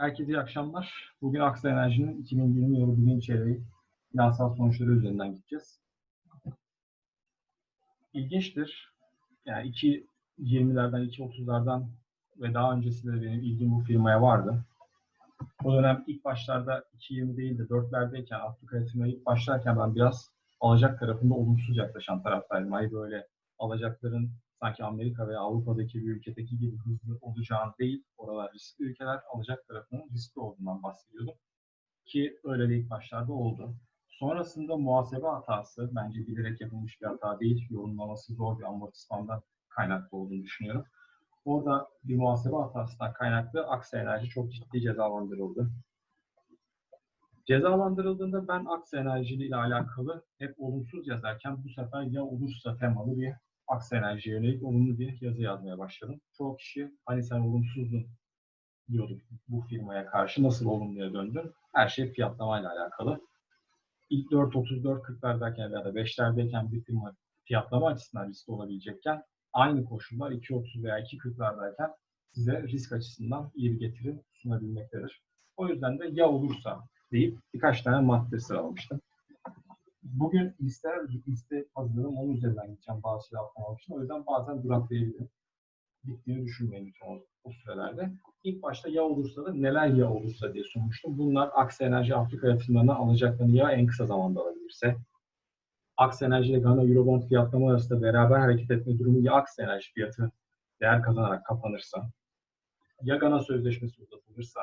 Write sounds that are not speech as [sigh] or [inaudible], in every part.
Herkese iyi akşamlar. Bugün Aksa Enerji'nin 2020 yılı birinci çeyreği finansal sonuçları üzerinden gideceğiz. İlginçtir. Yani 2.20'lerden, 2.30'lardan ve daha öncesinde de benim ilgim bu firmaya vardı. O dönem ilk başlarda 2.20 değil de 4'lerdeyken, Afrika yatırımına ilk başlarken ben biraz alacak tarafında olumsuz yaklaşan taraftaydım. Ay böyle alacakların sanki Amerika veya Avrupa'daki bir ülkedeki gibi hızlı olacağını değil, oralar riskli ülkeler, alacak tarafının riskli olduğundan bahsediyordum. Ki öyle de ilk başlarda oldu. Sonrasında muhasebe hatası, bence bilerek yapılmış bir hata değil, yorumlaması zor bir amortismandan kaynaklı olduğunu düşünüyorum. Orada bir muhasebe hatasından kaynaklı Aksa Enerji çok ciddi cezalandırıldı. Cezalandırıldığında ben Aksa Enerji ile alakalı hep olumsuz yazarken bu sefer ya olursa temalı bir Aksa Enerji'ye yönelik olumlu bir yazı yazmaya başladım. Çoğu kişi hani sen olumsuzdun diyorduk bu firmaya karşı nasıl olumluya döndün? Her şey fiyatlamayla alakalı. İlk 4.34-40'lardayken veya da 5'lerdeyken bir firma fiyatlama açısından riskli olabilecekken aynı koşullar 2.30 veya 2.40'lardayken size risk açısından iyi bir getiri sunabilmektedir. O yüzden de ya olursa deyip birkaç tane madde sıralamıştım. Bugün listeler, liste hazırladım. Onun üzerinden gideceğim bazı şeyler atlamak için. O yüzden bazen duraklayabilirim. Bittiğini düşünmeyin lütfen o, o sürelerde. İlk başta ya olursa da neler ya olursa diye sunmuştum. Bunlar Aksa Enerji Afrika yatırımlarına alacaklarını ya en kısa zamanda alabilirse, Aksa Enerji ile Ghana Eurobond fiyatlama arasında beraber hareket etme durumu ya Aksa Enerji fiyatı değer kazanarak kapanırsa, ya Ghana sözleşmesi uzatılırsa,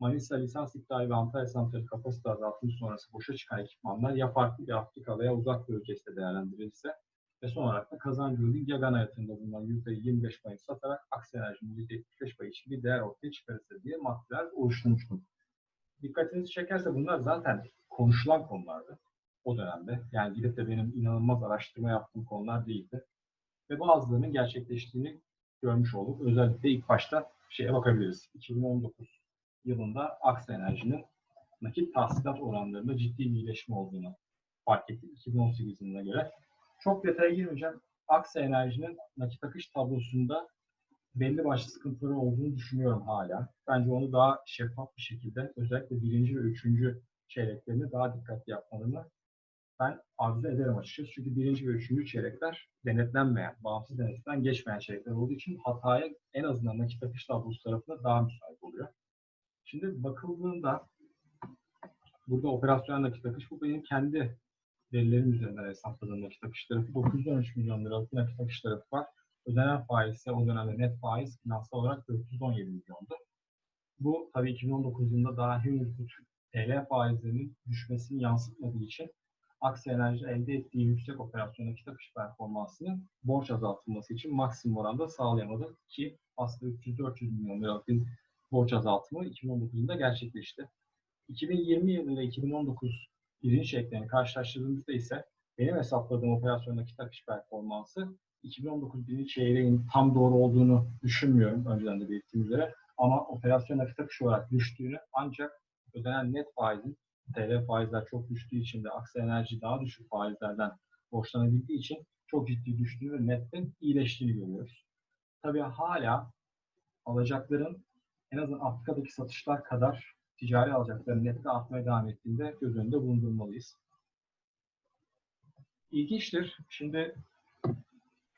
Manisa lisans iptali ve Antalya santrali kapasite azaltımı sonrası boşa çıkan ekipmanlar ya farklı bir Afrika veya uzak bir ülkesinde değerlendirilirse ve son olarak da kazancı holding ya Ghana yatırımda bulunan %25 payı satarak Aksa Enerji'nin %75 payı için bir değer ortaya çıkarırsa diye maddeler oluşturmuştum. Dikkatinizi çekerse bunlar zaten konuşulan konulardı o dönemde. Yani gidip de benim inanılmaz araştırma yaptığım konular değildi. Ve bazılarının gerçekleştiğini görmüş olduk. Özellikle ilk başta şeye bakabiliriz. 2019 yılında Aksa Enerji'nin nakit tahsilat oranlarında ciddi bir iyileşme olduğunu fark ettik 2018 yılına göre. Çok detaya girmeyeceğim. Aksa Enerji'nin nakit akış tablosunda belli başlı sıkıntıları olduğunu düşünüyorum hala. Bence onu daha şeffaf bir şekilde özellikle birinci ve üçüncü çeyreklerini daha dikkatli yapmalarını ben arzu ederim açıkçası. Çünkü birinci ve üçüncü çeyrekler denetlenmeyen, bağımsız denetimden geçmeyen çeyrekler olduğu için hataya en azından nakit akış tablosu tarafında daha müsait. Şimdi bakıldığında burada operasyonel nakit akış bu benim kendi verilerim üzerinden hesapladığım nakit akış tarafı. 913 milyon liralık nakit akış tarafı var. Ödenen faiz ise o dönemde net faiz finansal olarak 417 milyondu. Bu tabii 2019 yılında daha henüz TL faizlerinin düşmesini yansıtmadığı için Aksi Enerji elde ettiği yüksek operasyon nakit akış performansını borç azaltılması için maksimum oranda sağlayamadı ki aslında 300-400 milyon liralık borç azaltımı 2019 yılında gerçekleşti. 2020 yılı ile 2019 birinci çeyreklerini karşılaştırdığımızda ise benim hesapladığım operasyon nakit akış performansı 2019 birinci çeyreğin tam doğru olduğunu düşünmüyorum önceden de belirttiğim üzere ama operasyon nakit akış olarak düştüğünü ancak ödenen net faizin TL faizler çok düştüğü için de Aksa Enerji daha düşük faizlerden borçlanabildiği için çok ciddi düştüğünü ve netten iyileştiğini görüyoruz. Tabii hala alacakların en azından Afrika'daki satışlar kadar ticari alacakların nette artmaya devam ettiğinde göz önünde bulundurmalıyız. İlginçtir. Şimdi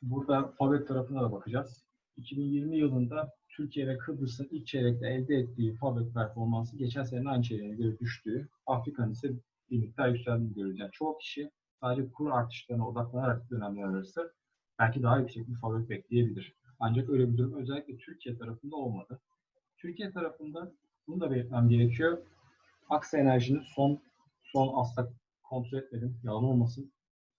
burada Fabrik tarafına da bakacağız. 2020 yılında Türkiye ve Kıbrıs'ın ilk çeyrekte elde ettiği fabrik performansı geçen senenin aynı çeyreğine göre düştüğü, Afrika'nın ise bir miktar yükseldiğini görüyoruz. Yani çoğu kişi sadece kur artışlarına odaklanarak dönemler arası belki daha yüksek bir fabrik bekleyebilir. Ancak öyle bir durum özellikle Türkiye tarafında olmadı. Türkiye tarafında bunu da belirtmem gerekiyor. Aksa Enerji'nin son son asla kontrol etmedim, yalan olmasın.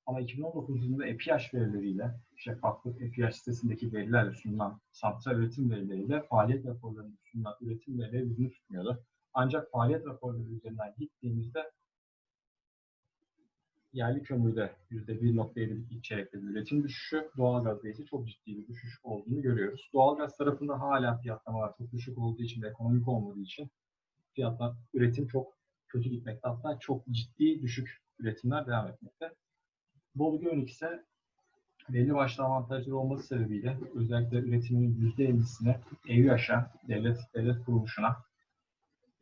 Ama 2019 yılında EPH verileriyle, şeffaflık EPH sitesindeki verilerle sunulan santral üretim verileriyle faaliyet raporlarının sunulan üretim verileri birbirini tutmuyordu. Ancak faaliyet raporları üzerinden gittiğimizde yerli kömürde %1.7'lik ilk çeyrekte bir üretim düşüşü, doğalgazda ise çok ciddi bir düşüş olduğunu görüyoruz. Doğalgaz tarafında hala fiyatlamalar çok düşük olduğu için ve ekonomik olmadığı için fiyatlar, üretim çok kötü gitmekte. Hatta çok ciddi düşük üretimler devam etmekte. Bolu Gölük ise belli başlı avantajları olması sebebiyle özellikle üretiminin %50'sine EÜAŞ'a, devlet, devlet kuruluşuna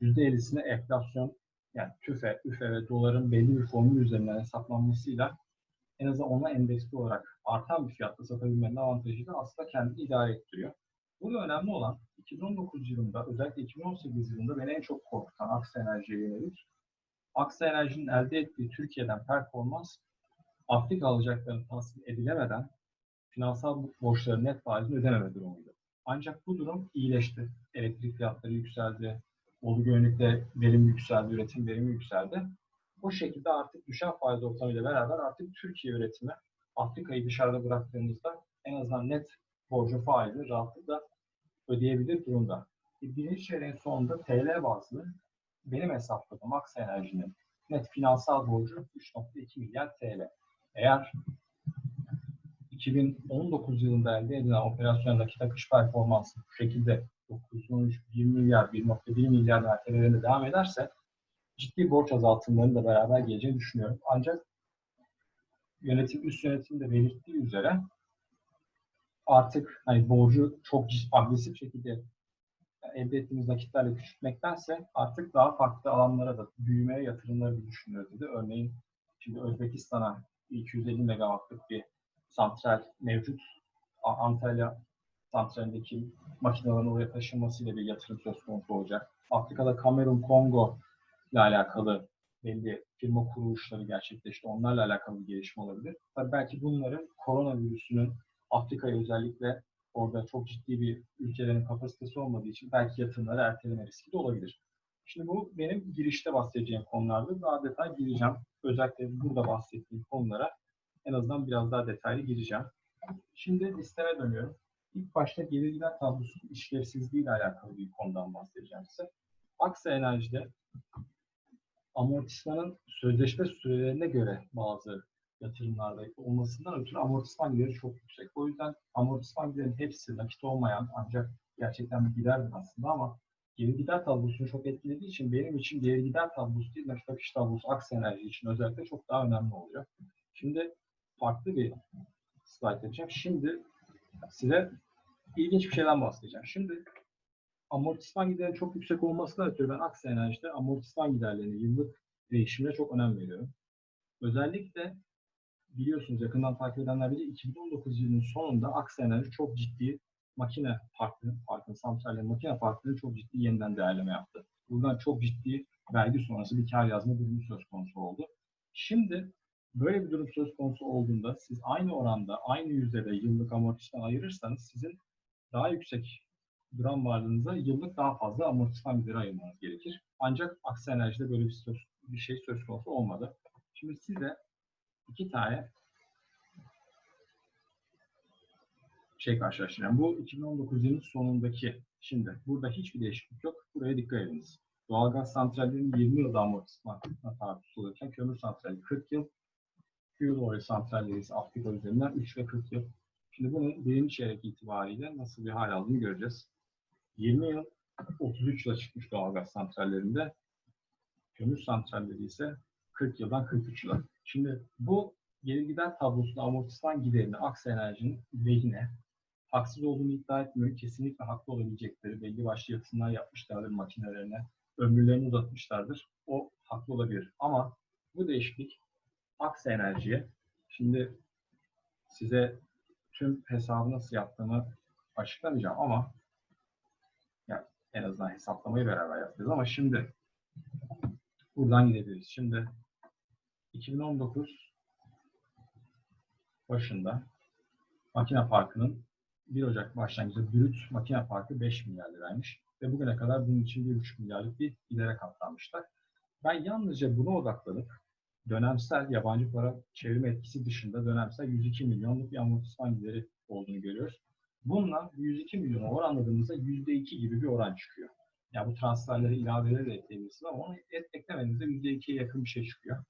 %50'sini enflasyon yani TÜFE, üfe ve doların belli bir formül üzerinden hesaplanmasıyla en azından ona endeksli olarak artan bir fiyatla satabilmenin avantajıyla aslında kendini idare ettiriyor. Burada önemli olan 2019 yılında özellikle 2018 yılında beni en çok korkutan Aksa Enerji'ye yönelik Aksa Enerji'nin elde ettiği Türkiye'den performans Afrika alacaklarını tasdik edilemeden finansal borçları net faizini ödememe durumuydu. Ancak bu durum iyileşti. Elektrik fiyatları yükseldi. Bolu Gönüllük'te verim yükseldi, üretim verimi yükseldi. Bu şekilde artık düşen faiz ortamıyla beraber artık Türkiye üretimi Afrika'yı dışarıda bıraktığımızda en azından net borcu faizi rahatlıkla ödeyebilir durumda. E, birinci çeyreğin sonunda TL bazlı benim hesapladığım Aksa Enerji'nin net finansal borcu 3.2 milyar TL. Eğer 2019 yılında elde edilen operasyondaki takış performansı bu şekilde 913, 1 milyar, 1.1 milyar mertebelerinde devam ederse ciddi borç azaltımlarının da beraber geleceğini düşünüyorum. Ancak yönetim, üst yönetim de belirttiği üzere artık hani borcu çok agresif şekilde elde ettiğimiz nakitlerle küçültmektense artık daha farklı alanlara da büyümeye yatırımları düşünüyoruz dedi. Örneğin şimdi Özbekistan'a 250 megawattlık bir santral mevcut. Antalya santralindeki makinelerin oraya taşınmasıyla bir yatırım söz konusu olacak. Afrika'da Kamerun, Kongo ile alakalı belli firma kuruluşları gerçekleşti. Onlarla alakalı bir gelişme olabilir. Tabii belki bunların koronavirüsünün Afrika'ya özellikle orada çok ciddi bir ülkelerin kapasitesi olmadığı için belki yatırımları erteleme riski de olabilir. Şimdi bu benim girişte bahsedeceğim konulardı. Daha detay gireceğim. Özellikle burada bahsettiğim konulara en azından biraz daha detaylı gireceğim. Şimdi listeme dönüyorum. İlk başta gelir gider tablosunun işlevsizliği ile alakalı bir konudan bahsedeceğim size. Aksa Enerji'de amortismanın sözleşme sürelerine göre bazı yatırımlarda olmasından ötürü amortisman gideri çok yüksek. O yüzden amortisman giderinin hepsi nakit olmayan ancak gerçekten bir gider aslında ama geri gider tablosunu çok etkilediği için benim için geri gider tablosu değil nakit akış tablosu Aksa Enerji için özellikle çok daha önemli oluyor. Şimdi farklı bir slide yapacağım. Şimdi size ilginç bir şeyden bahsedeceğim. Şimdi amortisman giderinin çok yüksek olmasına ötürü ben Aksa Enerji'de amortisman giderlerinin yıllık değişimine çok önem veriyorum. Özellikle biliyorsunuz yakından takip edenler bilir 2019 yılının sonunda Aksa Enerji çok ciddi makine parkının, parkın santrallerin makine parkının çok ciddi yeniden değerleme yaptı. Buradan çok ciddi vergi sonrası bir kar yazma durumu söz konusu oldu. Şimdi böyle bir durum söz konusu olduğunda siz aynı oranda, aynı yüzdede yıllık amortisman ayırırsanız sizin daha yüksek gram varlığınıza yıllık daha fazla amortisman gideri ayırmanız gerekir. Ancak Aksa Enerji'de böyle bir, söz, bir şey söz konusu olmadı. Şimdi size iki tane şey karşılaştıracağım. Bu 2019 yılının sonundaki. Şimdi burada hiçbir değişiklik yok. Buraya dikkat ediniz. Doğalgaz santrallerinin 20 yılda amortisman tabi tutulurken kömür santrali 40 yıl, fuel santralleri Afrika üzerinden 3 ve 40 yıl. Şimdi bunun birinci çeyrek itibariyle nasıl bir hal aldığını göreceğiz. 20 yıl 33 yıla çıkmış doğalgaz santrallerinde. Kömür santralleri ise 40 yıldan 43 yıla. Şimdi bu geri gider tablosunda amortisman giderini Aksa Enerji'nin lehine haksız olduğunu iddia etmiyorum. Kesinlikle haklı olabilecekleri belli başlı yatırımlar yapmışlardır makinelerine. Ömürlerini uzatmışlardır. O haklı olabilir. Ama bu değişiklik Aksa Enerji'ye şimdi size tüm hesabı nasıl yaptığımı açıklamayacağım ama yani en azından hesaplamayı beraber yapacağız ama şimdi buradan gidebiliriz. Şimdi 2019 başında makine parkının 1 Ocak başlangıcında brüt makine parkı 5 milyar liraymış. Ve bugüne kadar bunun için 1,5 milyarlık bir gidere katlanmışlar. Ben yalnızca buna odaklanıp dönemsel yabancı para çevirme etkisi dışında dönemsel 102 milyonluk bir amortisman gideri olduğunu görüyoruz. Bununla 102 milyona oranladığımızda %2 gibi bir oran çıkıyor. Yani bu transferleri ilaveleri de ekleyebilirsiniz ama onu et, eklemediğinizde %2'ye yakın bir şey çıkıyor.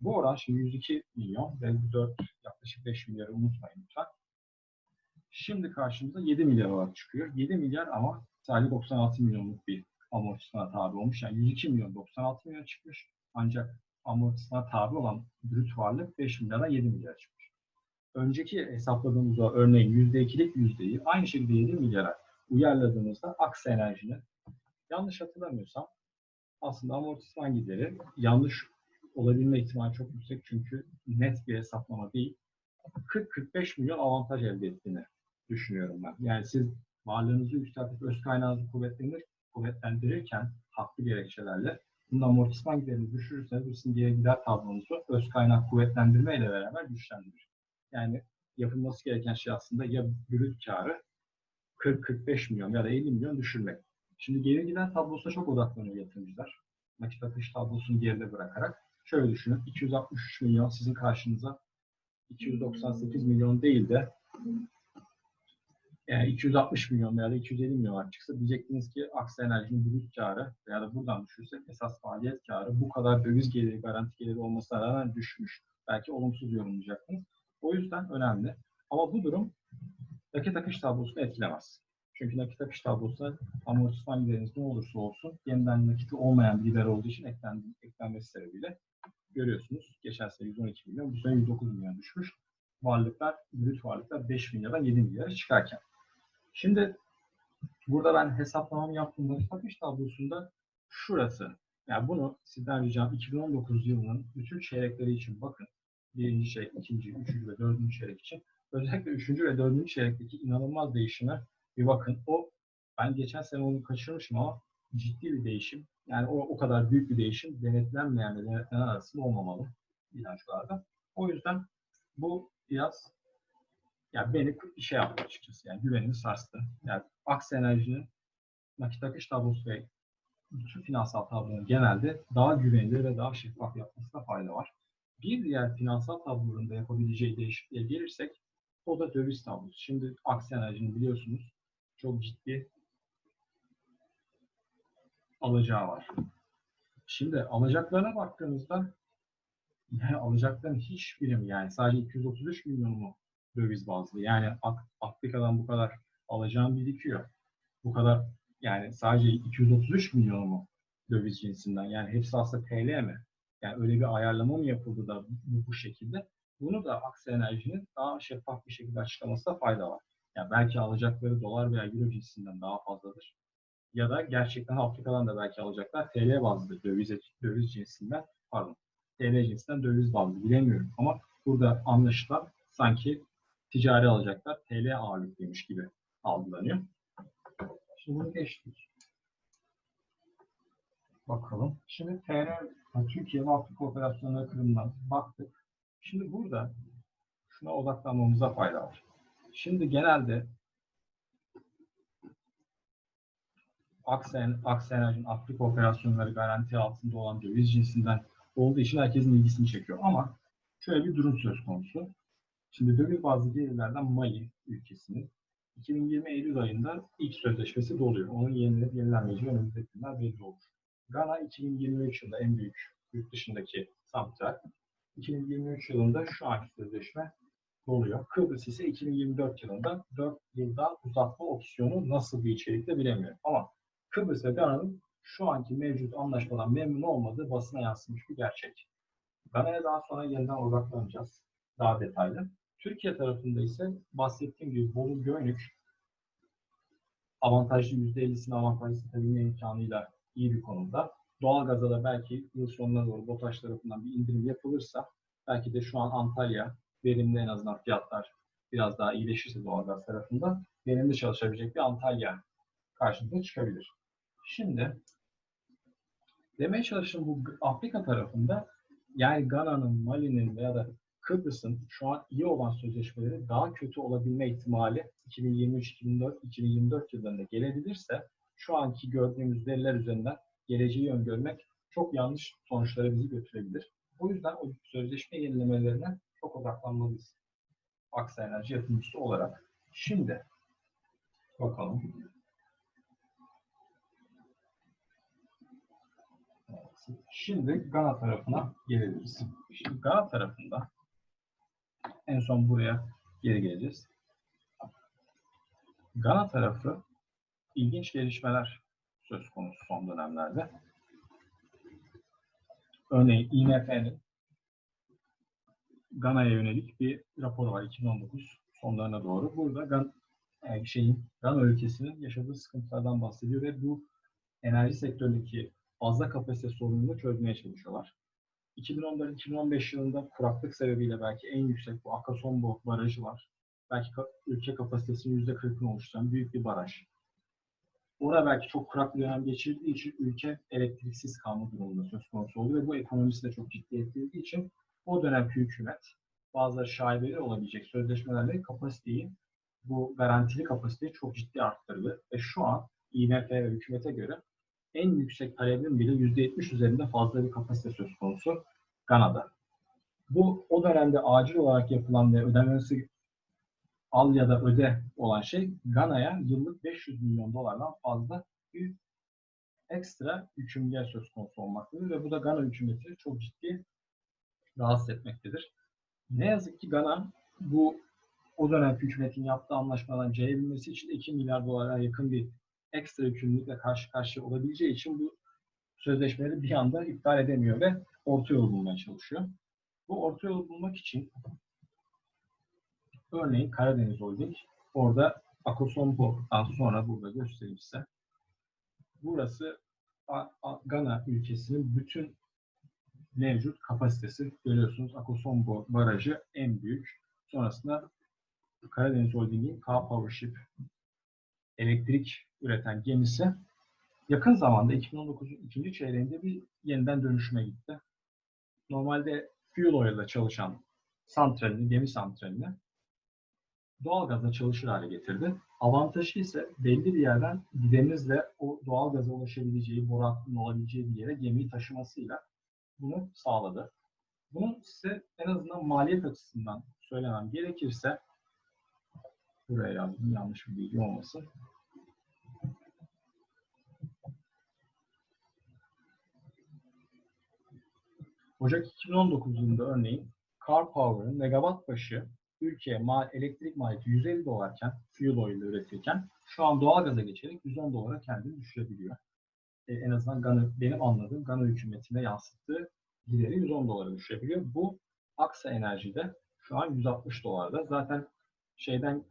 Bu oran şimdi 102 milyon ve 4 yaklaşık 5 milyarı unutmayın lütfen. Şimdi karşımıza 7 milyar olarak çıkıyor. 7 milyar ama sadece 96 milyonluk bir amortismana tabi olmuş. Yani 102 milyon 96 milyon çıkmış. Ancak amortismana tabi olan brüt varlık 5 milyardan 7 milyar çıkmış. Önceki hesapladığımız o örneğin %2'lik yüzdeyi aynı şekilde 7 milyara uyarladığımızda Aksa Enerji'nin yanlış hatırlamıyorsam aslında amortisman gideri yanlış olabilme ihtimali çok yüksek çünkü net bir hesaplama değil. 40-45 milyon avantaj elde ettiğini düşünüyorum ben. Yani siz varlığınızı yükseltip öz kaynağınızı kuvvetlendirirken haklı gerekçelerle bunun amortisman giderini düşürürseniz bu sizin geri gider tablonuzu öz kaynak kuvvetlendirme ile beraber güçlendirir. Yani yapılması gereken şey aslında ya brüt karı 40-45 milyon ya da 50 milyon düşürmek. Şimdi geri gider tablosuna çok odaklanıyor yatırımcılar. Nakit akış tablosunu geride bırakarak. Şöyle düşünün. 263 milyon sizin karşınıza 298 milyon değil de yani 260 milyon veya da 250 milyon çıksa diyecektiniz ki Aksa Enerji'nin brüt karı veya da buradan düşürsek esas faaliyet karı bu kadar döviz geliri, garanti geliri olmasına rağmen düşmüş. Belki olumsuz yorumlayacaktınız. O yüzden önemli. Ama bu durum nakit akış tablosunu etkilemez. Çünkü nakit akış tablosuna amortisman gideriniz ne olursa olsun yeniden nakiti olmayan bir gider olduğu için eklendi, eklenmesi sebebiyle görüyorsunuz. Geçen sene 112 milyon, bu sene 109 milyon düşmüş. Varlıklar, brüt varlıklar 5 milyardan 7 milyara çıkarken. Şimdi burada ben hesaplamamı yaptığımda akış tablosunda şurası. Yani bunu sizden ricam 2019 yılının bütün çeyrekleri için bakın. Birinci çeyrek, ikinci, üçüncü ve dördüncü çeyrek için. Özellikle üçüncü ve dördüncü çeyrekteki inanılmaz değişime bir bakın. O ben geçen sene onu kaçırmışım ama ciddi bir değişim. Yani o, o kadar büyük bir değişim denetlenmeyen ve denetlenen arasında olmamalı bilançolarda. O yüzden bu biraz yani beni şey yaptı açıkçası. Yani güvenimi sarstı. Yani Aksa Enerji'nin nakit akış tablosu ve bütün finansal tablonun genelde daha güvenilir ve daha şeffaf yapmasına fayda var. Bir diğer finansal tablonun da yapabileceği değişikliğe gelirsek o da döviz tablosu. Şimdi Aksa Enerji'nin biliyorsunuz çok ciddi alacağı var. Şimdi alacaklarına baktığımızda [laughs] alacakların hiçbiri yani sadece 233 milyon mu döviz bazlı. Yani Afrika'dan bu kadar alacağım birikiyor. Bu kadar yani sadece 233 milyon mu döviz cinsinden? Yani hepsi aslında TL mi? Yani öyle bir ayarlama mı yapıldı da bu, bu şekilde? Bunu da Aksa Enerji'nin daha şeffaf bir şekilde açıklamasında fayda var. Yani belki alacakları dolar veya euro cinsinden daha fazladır. Ya da gerçekten Afrika'dan da belki alacaklar TL bazlı döviz, döviz cinsinden pardon TL cinsinden döviz bazlı bilemiyorum. Ama burada anlaşılan sanki ticari alacaklar TL ağırlıklıymış gibi algılanıyor. Şimdi bunu geçtik. Bakalım. Şimdi TL, Türkiye ve Afrika operasyonları kırımından baktık. Şimdi burada şuna odaklanmamıza fayda var. Şimdi genelde Aksen, Aksenerjin Afrika operasyonları garanti altında olan döviz cinsinden olduğu için herkesin ilgisini çekiyor. Ama şöyle bir durum söz konusu. Şimdi döviz bazlı gelirlerden Mali ülkesinin 2020 Eylül ayında ilk sözleşmesi doluyor. Onun yenilenip yenilenmeyeceği önümüzdeki günler belli olur. Gana 2023 yılında en büyük yurt dışındaki santral. 2023 yılında şu anki sözleşme doluyor. Kıbrıs ise 2024 yılında 4 yıldan uzatma opsiyonu nasıl bir içerikte bilemiyorum. Ama Kıbrıs ve Gana'nın şu anki mevcut anlaşmadan memnun olmadığı basına yansımış bir gerçek. Gana'ya daha sonra yeniden odaklanacağız. Daha detaylı. Türkiye tarafında ise bahsettiğim gibi Bolu Göynük avantajlı %50'sini avantajlı satabilme imkanıyla iyi bir konumda. Doğalgaza da belki yıl sonuna doğru BOTAŞ tarafından bir indirim yapılırsa belki de şu an Antalya verimli en azından fiyatlar biraz daha iyileşirse doğalgaz tarafında verimli çalışabilecek bir Antalya karşımıza çıkabilir. Şimdi demeye çalıştığım bu Afrika tarafında yani Gana'nın, Mali'nin veya da Kıbrıs'ın şu an iyi olan sözleşmeleri daha kötü olabilme ihtimali 2023-2024 yıllarında gelebilirse şu anki gördüğümüz veriler üzerinden geleceği öngörmek çok yanlış sonuçlara bizi götürebilir. O yüzden o sözleşme yenilemelerine çok odaklanmalıyız. Aksa Enerji yatırımcısı olarak. Şimdi bakalım. Şimdi Gana tarafına gelebiliriz. Şimdi Gana tarafında en son buraya geri geleceğiz. Gana tarafı ilginç gelişmeler söz konusu son dönemlerde. Örneğin IMF'nin Gana'ya yönelik bir rapor var 2019 sonlarına doğru. Burada Gan yani şeyin Gana ülkesinin yaşadığı sıkıntılardan bahsediyor ve bu enerji sektöründeki fazla kapasite sorununu çözmeye çalışıyorlar. 2014-2015 yılında kuraklık sebebiyle belki en yüksek bu Akasombo barajı var. Belki ülke kapasitesinin %40'ını oluşturan büyük bir baraj. Orada belki çok kurak bir dönem geçirdiği için ülke elektriksiz kalma durumunda söz konusu oluyor ve bu ekonomisi de çok ciddi etkilediği için o dönemki hükümet bazı şaibeli olabilecek sözleşmelerle kapasiteyi bu garantili kapasiteyi çok ciddi arttırdı ve şu an IMF ve hükümete göre en yüksek talebin bile %70 üzerinde fazla bir kapasite söz konusu Gana'da. Bu o dönemde acil olarak yapılan ve ödenmesi al ya da öde olan şey Gana'ya yıllık 500 milyon dolardan fazla bir ekstra hükümler söz konusu olmaktadır ve bu da Gana hükümeti çok ciddi rahatsız etmektedir. Ne yazık ki Gana bu o dönem hükümetin yaptığı anlaşmadan cayılabilmesi için 2 milyar dolara yakın bir ekstra yükümlülükle karşı karşıya olabileceği için bu sözleşmeleri bir anda iptal edemiyor ve orta yol bulmaya çalışıyor. Bu orta yol bulmak için örneğin Karadeniz Holding orada Akosombo'dan sonra burada göstereyim size. Burası Gana ülkesinin bütün mevcut kapasitesi. Görüyorsunuz Akosombo barajı en büyük. Sonrasında Karadeniz Holding'in K Powership elektrik üreten gemisi yakın zamanda 2019'un ikinci çeyreğinde bir yeniden dönüşüme gitti. Normalde fuel oil'da çalışan santralini, gemi santralini doğalgazla çalışır hale getirdi. Avantajı ise belli bir yerden gidenizle o doğalgaza ulaşabileceği, boru olabileceği bir yere gemiyi taşımasıyla bunu sağladı. Bunu size en azından maliyet açısından söylemem gerekirse buraya yazdım yanlış bir bilgi olmasın. Ocak 2019 yılında örneğin Car Power'ın megawatt başı ülkeye mal, elektrik maliyeti 150 dolarken fuel oil üretirken şu an doğalgaza geçerek 110 dolara kendini düşürebiliyor. E, en azından Gana, benim anladığım Gana hükümetine yansıttığı gideri 110 dolara düşürebiliyor. Bu Aksa Enerji'de şu an 160 dolarda. Zaten şeyden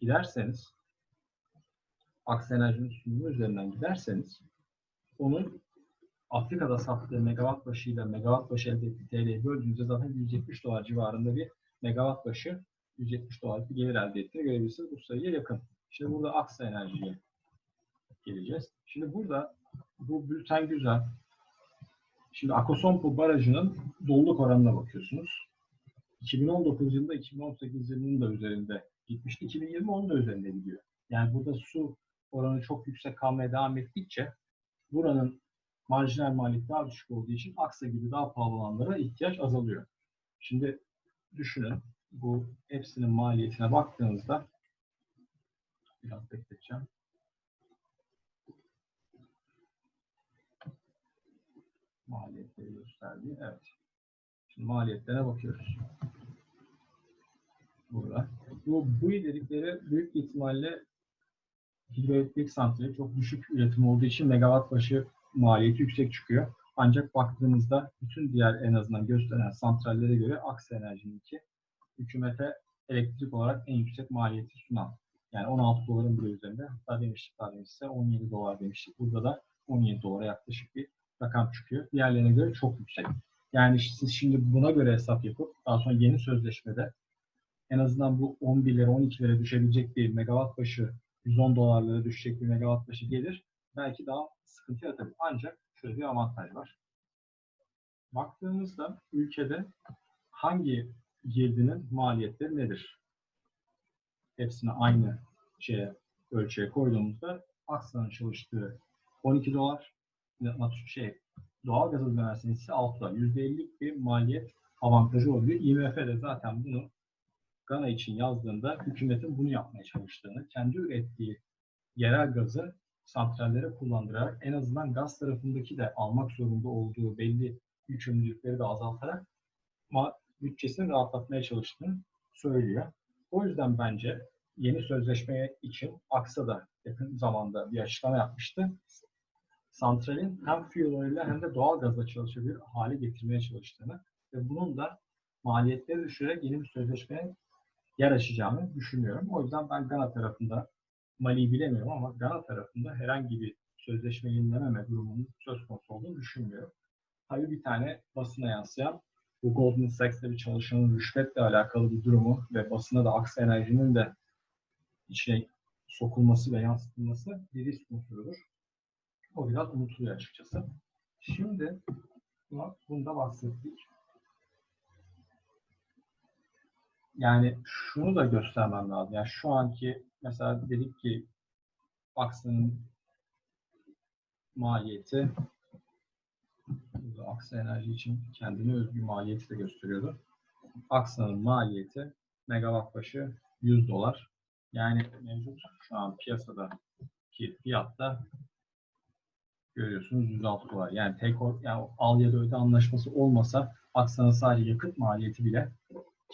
giderseniz Aksa Enerji'nin sunumu üzerinden giderseniz onun Afrika'da sattığı megawatt başıyla megawatt başı elde ettiği TL'yi böldüğünüzde zaten 170 dolar civarında bir megawatt başı 170 dolarlık bir gelir elde ettiğini görebilirsiniz. Bu sayıya yakın. Şimdi burada Aksa Enerji'ye geleceğiz. Şimdi burada bu bülten güzel. Şimdi Akosompo Barajı'nın doluluk oranına bakıyorsunuz. 2019 yılında 2018 yılının da üzerinde gitmişti. 2020 onun da üzerinde gidiyor. Yani burada su oranı çok yüksek kalmaya devam ettikçe buranın marjinal maliyet daha düşük olduğu için Aksa gibi daha pahalı olanlara ihtiyaç azalıyor. Şimdi düşünün bu hepsinin maliyetine baktığınızda biraz bekleteceğim. Maliyetleri gösterdiği. Evet. Şimdi maliyetlere bakıyoruz. Burada. Bu, bu ilerikleri büyük ihtimalle hidroelektrik santrali çok düşük üretim olduğu için megawatt başı maliyeti yüksek çıkıyor. Ancak baktığınızda bütün diğer en azından gösteren santrallere göre Aksa Enerji'ninki hükümete elektrik olarak en yüksek maliyeti sunan. Yani 16 doların bile üzerinde. Hatta demiştik daha demiş size 17 dolar demiştik. Burada da 17 dolara yaklaşık bir rakam çıkıyor. Diğerlerine göre çok yüksek. Yani siz şimdi buna göre hesap yapıp daha sonra yeni sözleşmede en azından bu 11'lere 12'lere düşebilecek bir megawatt başı 110 dolarlara düşecek bir megawatt başı gelir. Belki daha sıkıntı yaratabilir. Ancak şöyle bir avantaj var. Baktığımızda ülkede hangi girdinin maliyetleri nedir? Hepsini aynı şeye ölçüye koyduğumuzda Aksa'nın çalıştığı 12 dolar, şey, doğal gaz ödemesinin ise 6 dolar. %50'lik bir maliyet avantajı oluyor. IMF de zaten bunu Gana için yazdığında hükümetin bunu yapmaya çalıştığını, kendi ürettiği yerel gazı santrallere kullandırarak en azından gaz tarafındaki de almak zorunda olduğu belli yükümlülükleri de azaltarak bütçesini rahatlatmaya çalıştığını söylüyor. O yüzden bence yeni sözleşme için Aksa da yakın zamanda bir açıklama yapmıştı. Santralin hem fuel ile hem de doğal gazla çalışabilir hale getirmeye çalıştığını ve bunun da maliyetleri düşürerek yeni bir sözleşmeye yer açacağını düşünüyorum. O yüzden ben Gana tarafında Mali'yi bilemiyorum ama Gana tarafında herhangi bir sözleşme yenilememe durumunun söz konusu olduğunu düşünmüyorum. Tabii bir tane basına yansıyan bu Goldman Sachs'te bir çalışanın rüşvetle alakalı bir durumu ve basına da Aksa Enerji'nin de içine sokulması ve yansıtılması bir risk unsurudur. O biraz unutuluyor açıkçası. Şimdi bunda bahsettik. Yani şunu da göstermem lazım. Yani şu anki mesela dedik ki Aksa'nın maliyeti Aksa Enerji için kendine özgü maliyeti de gösteriyordu. Aksa'nın maliyeti megawatt başı 100 dolar. Yani mevcut şu an piyasadaki fiyatta görüyorsunuz 106 dolar. Yani tek yani al ya da öde anlaşması olmasa Aksa'nın sadece yakıt maliyeti bile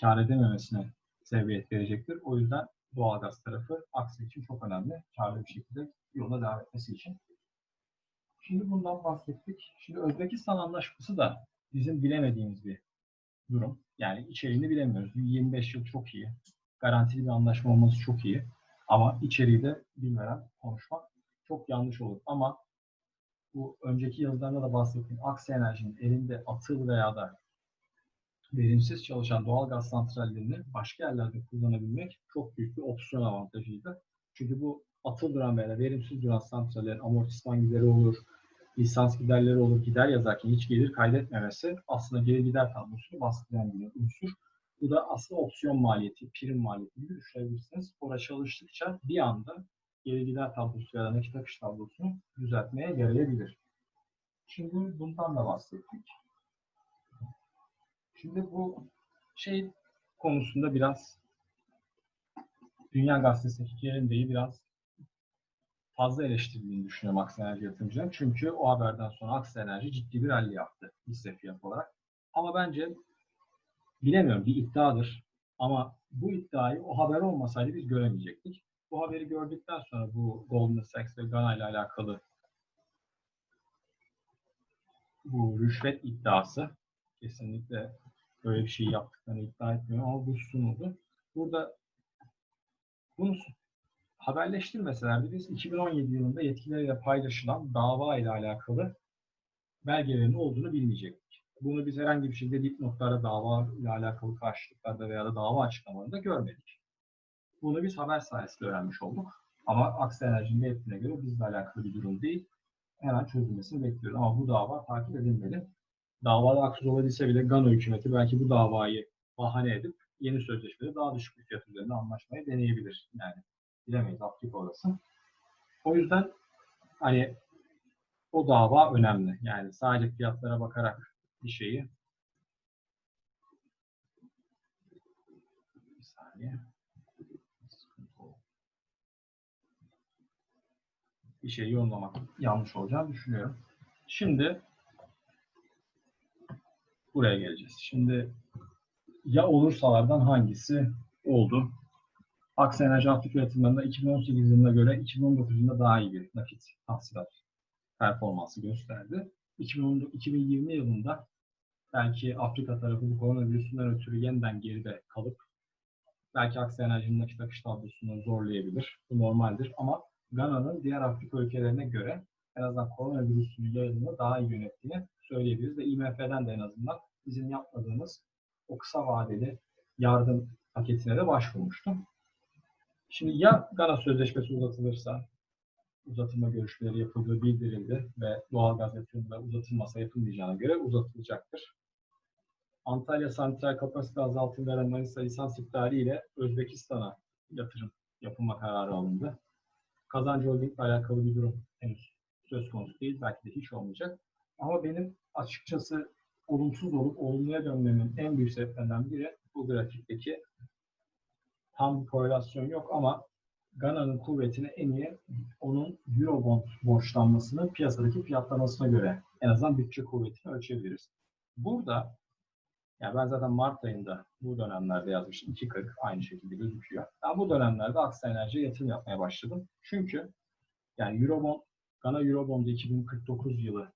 kar edememesine sebebiyet verecektir. O yüzden doğalgaz tarafı Aksa için çok önemli. Karlı bir şekilde yoluna devam etmesi için. Şimdi bundan bahsettik. Şimdi Özbekistan Anlaşması da bizim bilemediğimiz bir durum. Yani içeriğini bilemiyoruz. 25 yıl çok iyi. Garantili bir anlaşma olması çok iyi. Ama içeriği de bilmeden konuşmak çok yanlış olur. Ama bu önceki yazılarında da bahsettiğim Aksi Enerji'nin elinde atıl veya da verimsiz çalışan doğal gaz santrallerini başka yerlerde kullanabilmek çok büyük bir opsiyon avantajıydı. Çünkü bu atıl duran veya verimsiz duran santrallerin amortisman gideri olur, lisans giderleri olur, gider yazarken hiç gelir kaydetmemesi aslında geri gider tablosunu baskılayan bir unsur. Bu da aslında opsiyon maliyeti, prim maliyeti gibi düşünebilirsiniz. Orada çalıştıkça bir anda geri gider tablosu ya da nakit akış tablosunu düzeltmeye yarayabilir. Şimdi bundan da bahsettik. Şimdi bu şey konusunda biraz Dünya Gazetesi'ndeki yerindeyi biraz fazla eleştirildiğini düşünüyorum Aksa Enerji yatırımcıların. Çünkü o haberden sonra Aksa Enerji ciddi bir rally yaptı hisse fiyat olarak. Ama bence bilemiyorum bir iddiadır. Ama bu iddiayı o haber olmasaydı biz göremeyecektik. Bu haberi gördükten sonra bu Goldman Sachs ve Gana ile alakalı bu rüşvet iddiası kesinlikle böyle bir şey yaptıklarını iddia etmiyorum ama bu sunuldu. Burada bunu haberleştirmeselerdi biz 2017 yılında yetkilileriyle paylaşılan dava ile alakalı belgelerin olduğunu bilmeyecektik. Bunu biz herhangi bir şekilde dipnotlarda dava ile alakalı karşılıklarda veya da dava açıklamalarında görmedik. Bunu biz haber sayesinde öğrenmiş olduk. Ama Aksi Enerji'nin metnine göre bizle alakalı bir durum değil. Hemen çözülmesini bekliyoruz. Ama bu dava takip edilmeli. Davada haksız olabilse bile Gana hükümeti belki bu davayı bahane edip yeni sözleşmede daha düşük bir fiyat üzerinde anlaşmayı deneyebilir. Yani bilemeyiz aktif orası. O yüzden hani o dava önemli. Yani sadece fiyatlara bakarak bir şeyi bir saniye bir şeyi yorumlamak yanlış olacağını düşünüyorum. Şimdi buraya geleceğiz. Şimdi ya olursalardan hangisi oldu? Aksa Enerji Aktif Yatırımlarında 2018 yılına göre 2019 yılında daha iyi bir nakit tahsilat performansı gösterdi. 2020 yılında belki Afrika tarafı bu koronavirüsünden ötürü yeniden geride kalıp belki Aksa Enerji'nin nakit akış tablosunu zorlayabilir. Bu normaldir ama Gana'nın diğer Afrika ülkelerine göre en azından koronavirüsünün yayılımını daha iyi yönettiğini söyleyebiliriz ve IMF'den de en azından bizim yapmadığımız o kısa vadeli yardım paketine de başvurmuştum. Şimdi ya Gana Sözleşmesi uzatılırsa, uzatılma görüşmeleri yapıldığı bildirildi ve doğal gaz yatırımları uzatılmasa yapılmayacağına göre uzatılacaktır. Antalya santral kapasite azaltım veren Manisa lisans iptali ile Özbekistan'a yatırım yapılma kararı alındı. Kazancı Holding ile alakalı bir durum henüz söz konusu değil. Belki de hiç olmayacak. Ama benim açıkçası olumsuz olup olumluya dönmemin en büyük sebeplerinden biri bu grafikteki tam bir korelasyon yok ama Gana'nın kuvvetini en iyi onun Eurobond borçlanmasının piyasadaki fiyatlamasına göre en azından bütçe kuvvetini ölçebiliriz. Burada yani ben zaten Mart ayında bu dönemlerde yazmıştım. 2.40 aynı şekilde gözüküyor. Ben bu dönemlerde Aksa Enerji'ye yatırım yapmaya başladım. Çünkü yani Eurobond, Gana Eurobond'u 2049 yılı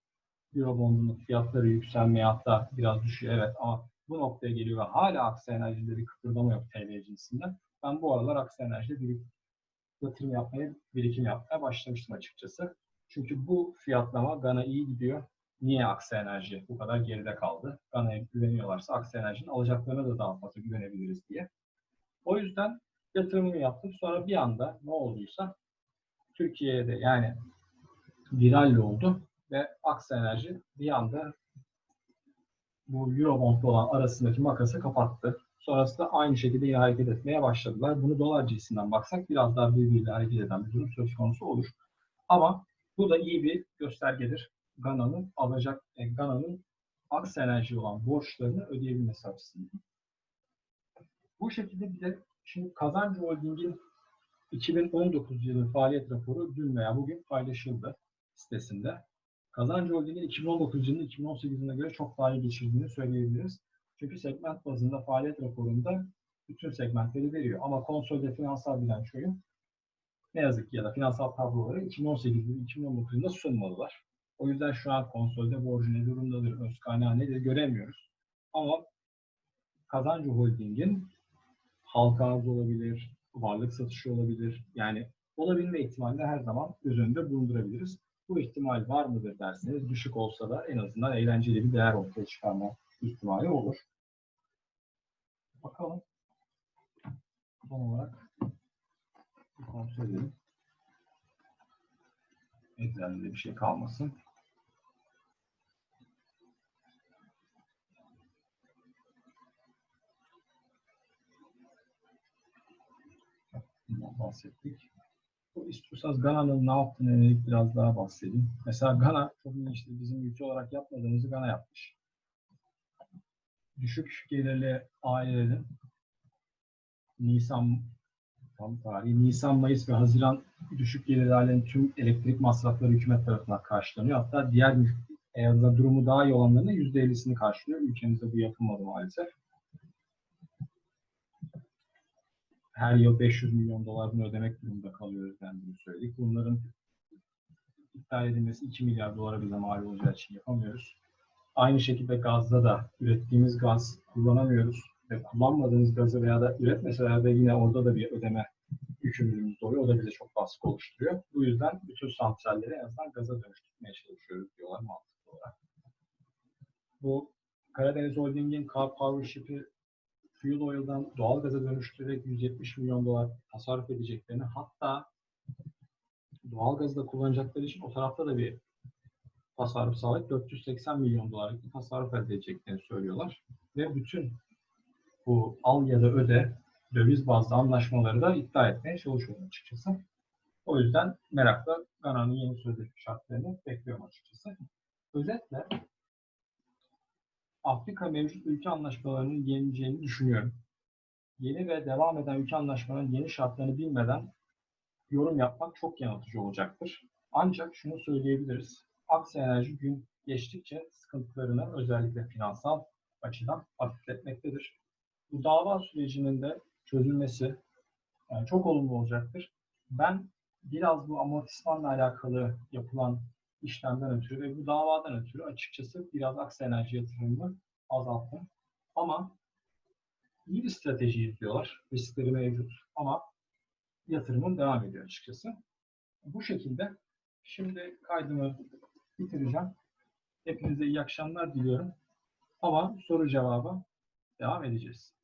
Eurobond'un fiyatları yükselmeye hatta biraz düşüyor evet ama bu noktaya geliyor ve hala Aksa Enerji'de bir kıpırdama yok TL cinsinden. Ben bu aralar Aksa Enerji'de bir yatırım yapmaya, birikim yapmaya başlamıştım açıkçası. Çünkü bu fiyatlama Gana iyi gidiyor. Niye Aksa Enerji bu kadar geride kaldı? Gana'ya güveniyorlarsa Aksa Enerji'nin alacaklarına da daha fazla güvenebiliriz diye. O yüzden yatırımımı yaptım. Sonra bir anda ne olduysa Türkiye'de yani viral oldu ve Aksa Enerji bir anda bu Eurobond'la olan arasındaki makası kapattı. Sonrasında aynı şekilde yine hareket etmeye başladılar. Bunu dolar cinsinden baksak biraz daha birbiriyle hareket eden bir durum söz konusu olur. Ama bu da iyi bir göstergedir. Gana'nın alacak, e, Gana'nın Aksa Enerji olan borçlarını ödeyebilmesi açısından. Bu şekilde bir de şimdi Kazancı Holding'in 2019 yılı faaliyet raporu dün veya bugün paylaşıldı sitesinde. Kazancı Holding'in 2019 yılını 2018 yılına göre çok daha iyi geçirdiğini söyleyebiliriz. Çünkü segment bazında faaliyet raporunda bütün segmentleri veriyor. Ama konsolide finansal bilançoyu ne yazık ki ya da finansal tabloları 2018 yılı 2019 yılında sunmadılar. O yüzden şu an konsolide borcu ne durumdadır, öz kaynağı nedir göremiyoruz. Ama Kazancı Holding'in halka arz olabilir, varlık satışı olabilir. Yani olabilme ihtimalini her zaman göz önünde bulundurabiliriz. Bu ihtimal var mıdır derseniz düşük olsa da en azından eğlenceli bir değer ortaya çıkarma ihtimali olur. Bakalım. Son olarak bir kontrol edelim. Excel'de bir şey kalmasın. Bahsettik. Bu istiyorsanız Gana'nın ne yaptığını yönelik biraz daha bahsedeyim. Mesela Gana çok ilginçtir. Bizim ülke olarak yapmadığımızı Gana yapmış. Düşük gelirli ailelerin Nisan tam tarihi Nisan, Mayıs ve Haziran düşük gelirli ailenin tüm elektrik masrafları hükümet tarafından karşılanıyor. Hatta diğer eğer durumu daha iyi olanların %50'sini karşılıyor. Ülkemizde bu yapılmadı maalesef. Her yıl 500 milyon dolarını ödemek durumunda kalıyoruz dendiğini söyledik. Bunların iptal edilmesi 2 milyar dolara bize mal olacağı için yapamıyoruz. Aynı şekilde gazda da ürettiğimiz gaz kullanamıyoruz ve kullanmadığımız gazı veya da üretmeseler de yine orada da bir ödeme yükümlülüğümüz oluyor. O da bize çok baskı oluşturuyor. Bu yüzden bütün santralleri en azından gaza dönüştürmeye çalışıyoruz diyorlar mantıklı olarak. Bu Karadeniz Holding'in Car Power Ship'i fuel oil'dan doğal gaza dönüştürerek 170 milyon dolar tasarruf edeceklerini hatta doğal gazı da kullanacakları için o tarafta da bir tasarruf sağlayıp 480 milyon dolarlık bir tasarruf elde edeceklerini söylüyorlar. Ve bütün bu al ya da öde döviz bazlı anlaşmaları da iptal etmeye çalışıyorlar açıkçası. O yüzden merakla Gana'nın yeni sözleşme şartlarını bekliyorum açıkçası. Özetle Afrika mevcut ülke anlaşmalarının yenileceğini düşünüyorum. Yeni ve devam eden ülke anlaşmalarının yeni şartlarını bilmeden yorum yapmak çok yanıltıcı olacaktır. Ancak şunu söyleyebiliriz. Aksa Enerji gün geçtikçe sıkıntılarını özellikle finansal açıdan hafifletmektedir. Bu dava sürecinin de çözülmesi yani çok olumlu olacaktır. Ben biraz bu amortismanla alakalı yapılan işlemden ötürü ve bu davadan ötürü açıkçası biraz Aksa Enerji yatırımını azalttım. Ama iyi bir strateji izliyorlar. Riskleri mevcut ama yatırımım devam ediyor açıkçası. Bu şekilde şimdi kaydımı bitireceğim. Hepinize iyi akşamlar diliyorum. Ama soru cevabı devam edeceğiz.